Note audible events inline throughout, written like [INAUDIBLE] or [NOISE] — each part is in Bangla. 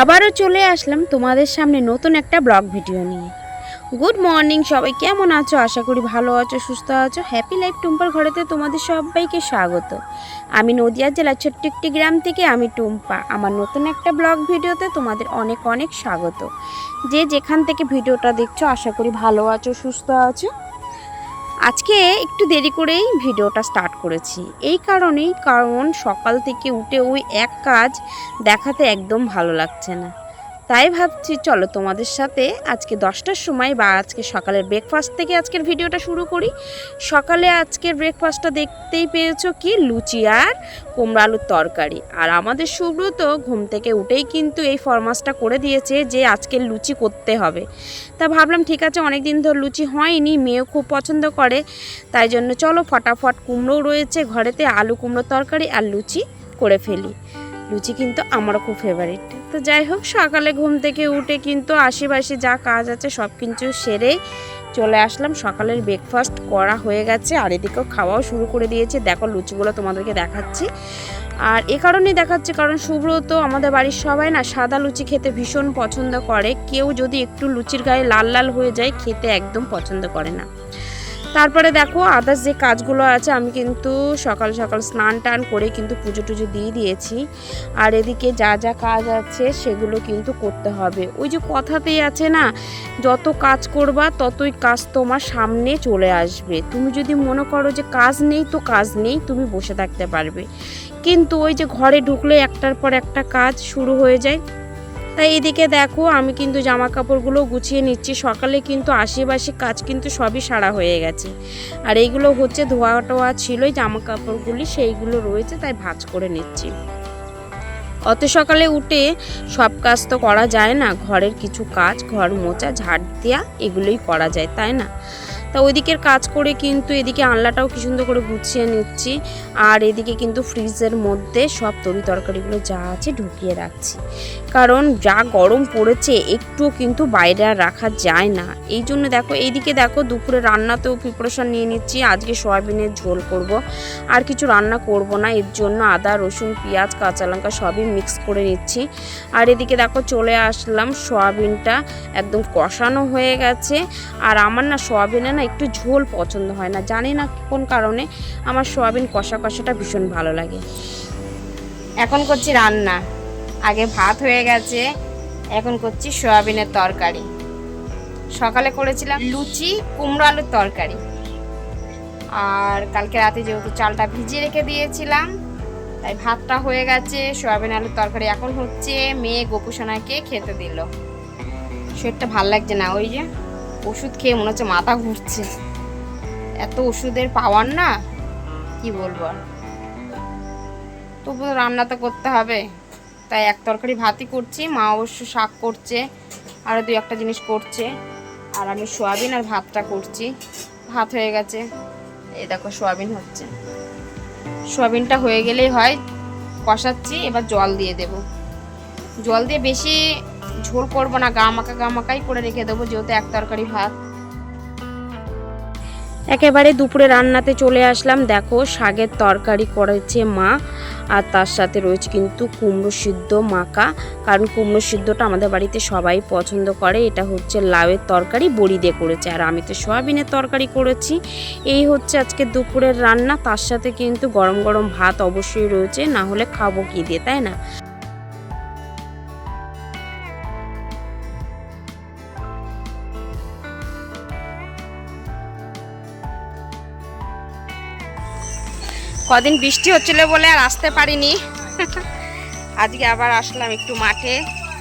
আবারও চলে আসলাম তোমাদের সামনে নতুন একটা ব্লগ ভিডিও নিয়ে। গুড মর্নিং সবাই কেমন আছো? আশা করি ভালো আছো, সুস্থ আছো। হ্যাপি লাইফ টুম্পার ঘরেতে তোমাদের সবাইকে স্বাগত। আমি নদিয়া জেলার ছোট্ট একটি গ্রাম থেকে আমি টুম্পা। আমার নতুন একটা ব্লগ ভিডিওতে তোমাদের অনেক অনেক স্বাগত। যে যেখান থেকে ভিডিওটা দেখছ, আশা করি ভালো আছো, সুস্থ আছো। আজকে একটু দেরি করেই ভিডিওটা স্টার্ট করেছি। এই কারণেই কারণ সকাল থেকে উঠে ওই এক কাজ দেখাতে একদম ভালো লাগছে না। তাই ভাবছি চলো তোমাদের সাথে আজকে দশটার সময় বা আজকে সকালের ব্রেকফাস্ট থেকে আজকের ভিডিওটা শুরু করি। সকালে আজকের ব্রেকফাস্টটা দেখতেই পেয়েছ কি? লুচি আর কুমড়ো আলুর তরকারি। আর আমাদের সুব্রত ঘুম থেকে উঠেই কিন্তু এই ফরমাসটা করে দিয়েছে যে আজকে লুচি করতে হবে। তা ভাবলাম ঠিক আছে অনেক দিন ধর লুচি হয়নি, মেয়েও খুব পছন্দ করে। তাই জন্য চলো ফটাফট কুমড়োও রয়েছে, ঘরেতে আলু কুমড়ো তরকারি আর লুচি করে ফেলি। লুচি কিন্তু আমারও খুব ফেভারিট তো যাই হোক, সকালে ঘুম থেকে উঠে কিন্তু আশেপাশে যা কাজ আছে সব কিছু সেরে চলে আসলাম। সকালের ব্রেকফাস্ট করা হয়ে গেছে আর এদিকেও খাওয়াও শুরু করে দিয়েছে। দেখো লুচিগুলো তোমাদেরকে দেখাচ্ছি। আর এ কারণেই দেখাচ্ছে, কারণ সুব্রত আমাদের বাড়ির সবাই না সাদা লুচি খেতে ভীষণ পছন্দ করে। কেউ যদি একটু লুচির গায়ে লাল লাল হয়ে যায়, খেতে একদম পছন্দ করে না। তারপরে দেখো আদার্স যে কাজগুলো আছে, আমি কিন্তু সকাল সকাল স্নান টান করে কিন্তু পুজো টুজো দিয়ে দিয়েছি। আর এদিকে যা যা কাজ আছে সেগুলো কিন্তু করতে হবে। ওই যে কথাতেই আছে না, যত কাজ করবা ততই কাজ তোমার সামনে চলে আসবে। তুমি যদি মনে করো যে কাজ নেই তো কাজ নেই, তুমি বসে থাকতে পারবে। কিন্তু ওই যে ঘরে ঢুকলে একটার পর একটা কাজ শুরু হয়ে যায়। তাই এদিকে দেখো, আমি কিন্তু জামা কাপড়গুলো গুছিয়ে নিচ্ছি। সকালে কিন্তু আশেপাশে কাজ কিন্তু সবই সারা হয়ে গেছে। আর এইগুলো হচ্ছে ধোয়া টোয়া ছিলই জামা কাপড়গুলি সেইগুলো রয়েছে, তাই ভাজ করে নিচ্ছি। অত সকালে উঠে সব কাজ তো করা যায় না। ঘরের কিছু কাজ, ঘর মোচা ঝাড় দেওয়া এগুলোই করা যায়, তাই না? তা ওইদিকের কাজ করে কিন্তু এদিকে আনলাটাও কি সুন্দর করে গুছিয়ে নিচ্ছি। আর এদিকে কিন্তু ফ্রিজের মধ্যে সব তরি তরকারিগুলো যা আছে ঢুকিয়ে রাখছি। কারণ যা গরম পড়েছে একটুও কিন্তু বাইরে আর রাখা যায় না। এই জন্য দেখো, এইদিকে দেখো দুপুরে রান্নাতেও প্রিপারেশন নিয়ে নিচ্ছি। আজকে সয়াবিনের ঝোল করব। আর কিছু রান্না করব না, এর জন্য আদা, রসুন, পেঁয়াজ, কাঁচা লঙ্কা সবই মিক্স করে নিচ্ছি। আর এদিকে দেখো চলে আসলাম, সয়াবিনটা একদম কষানো হয়ে গেছে। আর আমার না সয়াবিনে না একটু ঝোল পছন্দ হয় না। জানি না কোন কারণে আমার সয়াবিন কষা কষাটা ভীষণ ভালো লাগে। এখন করছি রান্না। আগে ভাত হয়ে গেছে, এখন করছি সয়াবিনের তরকারি। সকালে করেছিলাম লুচি, কুমড়ো আলুর তরকারি। আর কালকে রাতে যেহেতু চালটা ভিজিয়ে রেখে দিয়েছিলাম, তাই ভাতটা হয়ে গেছে, সয়াবিন আলুর তরকারি এখন হচ্ছে মেয়ে গোপুসোনাকে খেতে দিল। শরীরটা ভালো লাগছে না ওই যে? ওষুধ খেয়ে মনে হচ্ছে মাথা ঘুরছে। এত ওষুধের পাওয়ার না, কি বলব আর। তবু রান্না তো করতে হবে। তাই এক তরকারি ভাতই করছি, মা অবশ্য শাক করছে, আরও দু একটা জিনিস করছে। আর আমি সোয়াবিন আর ভাতটা করছি, ভাত হয়ে গেছে। এই দেখো সোয়াবিন হচ্ছে। সোয়াবিনটা হয়ে গেলেই হয়, কষাচ্ছি, এবার জল দিয়ে দেব। জল দিয়ে বেশি ঝোল করব না গা মাখা গা মাখাই করে রেখে দেবো, যেহেতু এক তরকারি ভাত। একেবারে দুপুরে রান্নাতে চলে আসলাম। দেখো শাকের তরকারি করেছে মা, আর তার সাথে রয়েছে কিন্তু কুমড়ো সিদ্ধ মাখা। কারণ কুমড়ো সিদ্ধটা আমাদের বাড়িতে সবাই পছন্দ করে, এটা হচ্ছে লাউয়ের তরকারি, বড়ি দিয়ে করেছে। আর আমি তো সয়াবিনের তরকারি করেছি। এই হচ্ছে আজকে দুপুরের রান্না, তার সাথে কিন্তু গরম গরম ভাত অবশ্যই রয়েছে, না হলে খাব কি দিয়ে, তাই না? কদিন বৃষ্টি হচ্ছিল বলে আর আসতে পারিনি। [LAUGHS] আজকে আবার আসলাম একটু মাঠে।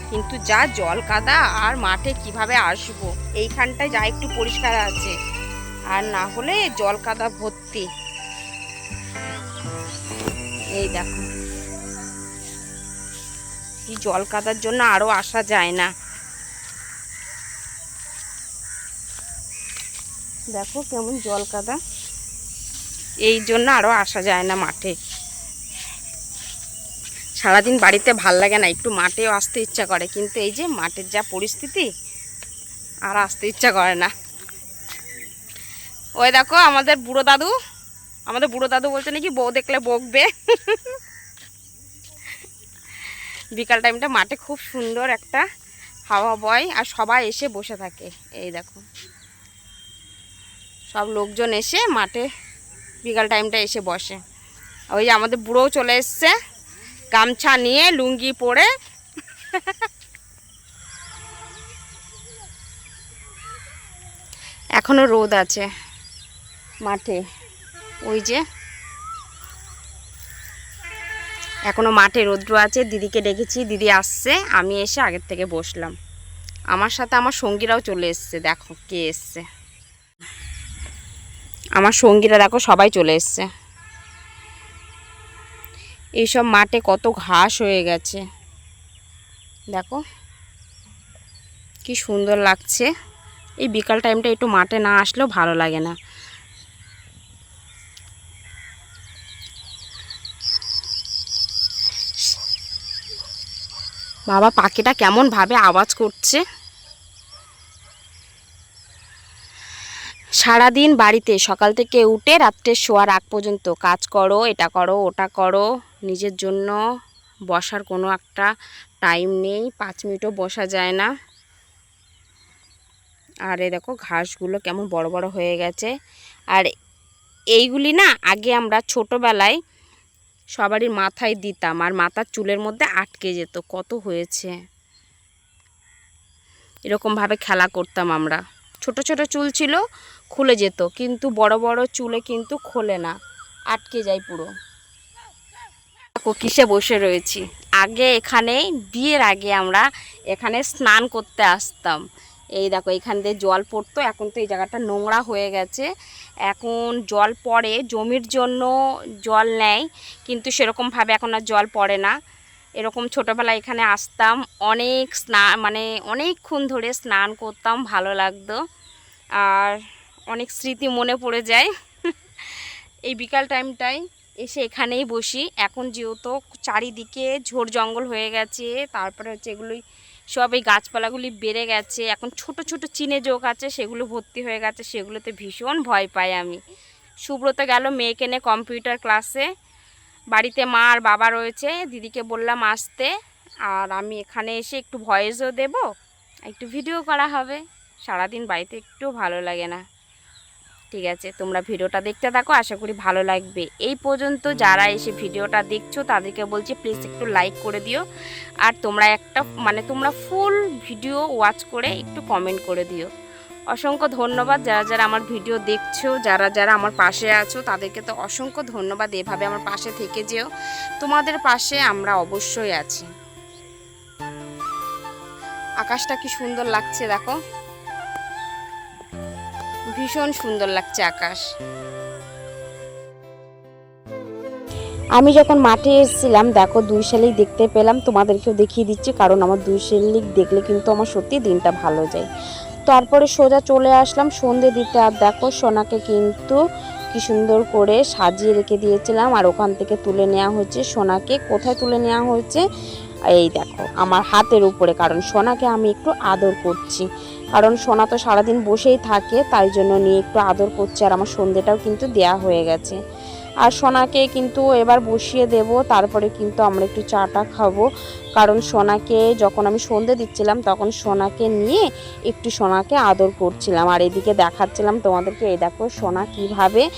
কিন্তু যা জল কাদা, আর মাঠে কীভাবে আসব? এইখানটায় যা একটু পরিষ্কার আছে। আর না হলে জল কাদা ভর্তি। এই দেখো। কি জল কাদার জন্য আরও আসা যায় না। দেখো কেমন জল কাদা। এই জন্য আরও আসা যায় না মাঠে। সারাদিন বাড়িতে ভালো লাগে না, একটু মাঠেও আসতে ইচ্ছা করে, কিন্তু এই যে মাঠের যা পরিস্থিতি, আর আসতে ইচ্ছা করে না। ওই দেখো আমাদের বুড়ো দাদু, আমাদের বুড়ো দাদু বলছে নাকি বউ দেখলে বকবে। বিকাল টাইমটা মাঠে খুব সুন্দর একটা হাওয়া বয়, আর সবাই এসে বসে থাকে। এই দেখো। সব লোকজন এসে মাঠে বিকাল টাইমটা এসে বসে। ওই আমাদের বুড়োও চলে এসছে, গামছা নিয়ে লুঙ্গি পরে। এখনও রোদ আছে মাঠে, ওই যে। এখনও মাঠে রৌদ্র আছে, দিদিকে ডেকেছি, দিদি আসছে, আমি এসে আগের থেকে বসলাম। আমার সাথে আমার সঙ্গীরাও চলে এসছে, দেখো কে এসছে। আমার সঙ্গীরা দেখো সবাই চলে এসছে। এইসব মাঠে কত ঘাস হয়ে গেছে। দেখো, কি সুন্দর লাগছে। এই বিকাল টাইমটা একটু মাঠে না আসলেও ভালো লাগে না। বাবা, পাখিটা কেমন ভাবে আওয়াজ করছে। সারাদিন বাড়িতে, সকাল থেকে উঠে রাত্রে শোয়ার আগ পর্যন্ত। কাজ করো, এটা করো, ওটা করো, নিজের জন্য বসার কোনো একটা টাইম নেই, পাঁচ মিনিটও বসা যায় না। আর এ দেখো, ঘাসগুলো কেমন বড় বড় হয়ে গেছে। আর এইগুলি না, আগে আমরা ছোটোবেলায় সবারই মাথায় দিতাম, আর মাথার চুলের মধ্যে আটকে যেত, কত হয়েছে। এরকমভাবে খেলা করতাম আমরা। ছোট ছোট চুল ছিল খুলে যেত, কিন্তু বড় বড় চুলে কিন্তু খোলে না। আটকে যায় পুরো। কিসে বসে রয়েছি। আগে এখানে বিয়ের আগে আমরা এখানে স্নান করতে আসতাম। এই দেখো, এখান দিয়ে জল পড়তো, এখন তো এই জায়গাটা নোংরা হয়ে গেছে। এখন জল পড়ে, জমির জন্য জল নেয় কিন্তু সেরকমভাবে এখন আর জল পড়ে না। এরকম ছোটোবেলায় এখানে আসতাম, অনেক স্নান মানে অনেকক্ষণ ধরে স্নান করতাম, ভালো লাগতো। আর অনেক স্মৃতি মনে পড়ে যায়। এই বিকাল টাইমটায় এসে এখানেই বসি। এখন যেহেতু চারিদিকে ঝোড় জঙ্গল হয়ে গেছে, তারপরে হচ্ছে এগুলোই সব এই গাছপালাগুলি বেড়ে গেছে। এখন ছোট ছোট চিনে যোগ আছে, সেগুলো ভর্তি হয়ে গেছে, সেগুলোতে ভীষণ ভয় পাই আমি। সুব্রত গেল মেয়েকে নিয়ে কম্পিউটার ক্লাসে। বাড়িতে মা আর বাবা রয়েছে, দিদিকে বললাম আসতে। আর আমি এখানে এসে একটু ভয়েসও দেব, একটু ভিডিও করা হবে। সারাদিন বাড়িতে একটু ভালো লাগে না। ঠিক আছে, তোমরা ভিডিওটা দেখতে থাকো, আশা করি ভালো লাগবে। এই পর্যন্ত যারা এসে ভিডিওটা দেখছ, তাদেরকে বলছি প্লিজ একটু লাইক করে দিও। আর তোমরা একটা মানে তোমরা ফুল ভিডিও ওয়াচ করে একটু কমেন্ট করে দিও। অসংখ্য ধন্যবাদ, যারা যারা আমার ভিডিও দেখছ, যারা যারা আমার পাশে আছো, তাদেরকে তো অসংখ্য ধন্যবাদ, এভাবে আমার পাশে থেকে যেও। তোমাদের পাশে আমরা অবশ্যই আছি। আকাশটা কি সুন্দর লাগছে, দেখো। ভীষণ সুন্দর লাগছে আকাশ। আমি যখন মাঠে এসেছিলাম, দেখো দুই শালিক দেখতে পেলাম, তোমাদেরকেও দেখিয়ে দিচ্ছি, কারণ আমার দুই শালিক দেখলে কিন্তু আমার সত্যি দিনটা ভালো যায়। তারপরে সোজা চলে আসলাম সন্ধে দিতে, আর দেখো সোনাকে কিন্তু কি সুন্দর করে সাজিয়ে রেখে দিয়েছিলাম, আর ওখান থেকে তুলে নেওয়া হয়েছে সোনাকে। কোথায় তুলে নেওয়া হয়েছে এই দেখো, আমার হাতের উপরে, কারণ সোনাকে আমি একটু আদর করছি। কারণ সোনা তো সারাদিন বসেই থাকে, তাই জন্য নিয়ে একটু আদর করছে আর আমার সন্ধ্যেটাও কিন্তু দেয়া হয়ে গেছে। আর সোনাকে কিন্তু এবার বসিয়ে দেব, তারপরে কিন্তু আমরা একটু চাটা খাব। কারণ সোনাকে যখন আমি সন্ধে দিচ্ছিলাম, তখন সোনাকে নিয়ে একটু সোনাকে আদর করছিলাম। আর এদিকে দেখাচ্ছিলাম তোমাদেরকে, এই দেখো সোনা কীভাবে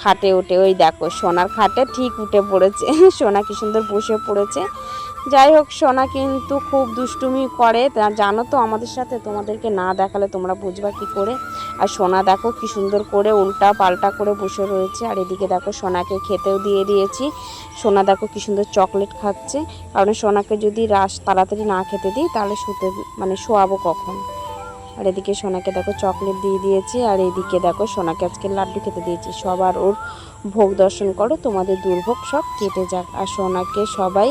খাটে ওঠে। ওই দেখো, সোনার খাটে ঠিক উঠে পড়েছে। [LAUGHS] সোনা কি সুন্দর বসে পড়েছে। যাই হোক, সোনা কিন্তু খুব দুষ্টুমি করে। জানো তো আমাদের সাথে, তোমাদেরকে না দেখালে তোমরা বুঝবা কি করে? আর সোনা দেখো কি সুন্দর করে উল্টা পাল্টা করে বসে রয়েছে। আর এদিকে দেখো সোনাকে খেতেও দিয়ে দিয়েছি। সোনা দেখো কি সুন্দর চকলেট খাচ্ছে। কারণ সোনাকে যদি রাস তাড়াতাড়ি না খেতে দিই, তাহলে শুতে মানে শোয়াবো কখন? আর এদিকে সোনাকে দেখো চকলেট দিয়ে দিয়েছি, আর এদিকে দেখো সোনাকে আজকে লাড্ডু খেতে দিয়েছি। সবার ওর ভোগ দর্শন করো, তোমাদের দুর্ভোগ সব কেটে যাক। আর সোনাকে সবাই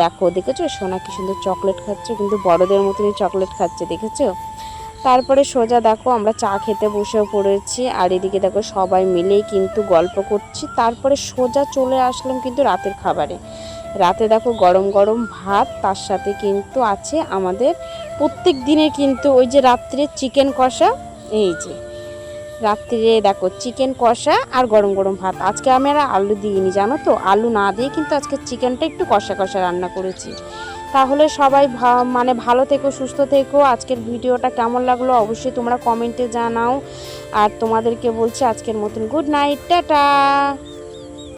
দেখো, দেখেছ? সোনা কি সুন্দর চকলেট খাচ্ছে, কিন্তু বড়দের মতনই চকলেট খাচ্ছে, দেখেছ? তারপরে সোজা দেখো, আমরা চা খেতে বসে পড়েছি, আর এদিকে দেখো সবাই মিলেই কিন্তু গল্প করছি। তারপরে সোজা চলে আসলাম কিন্তু রাতের খাবারে। রাতে দেখো গরম গরম ভাত, তার সাথে কিন্তু আছে আমাদের প্রত্যেক দিনে কিন্তু ওই যে রাত্রে চিকেন কষা, এই যে রাত্রে দেখো চিকেন কষা আর গরম গরম ভাত। আজকে আমি আর আলু দিইনি, জানো তো? আলু না দিয়ে কিন্তু আজকে চিকেনটা একটু কষা কষা রান্না করেছি। তাহলে সবাই মানে ভালো থেকো, সুস্থ থেকো। আজকের ভিডিওটা কেমন লাগল অবশ্যই তোমরা কমেন্টে জানাও। আর তোমাদেরকে বলছি আজকের মতন গুড নাইট, টাটা!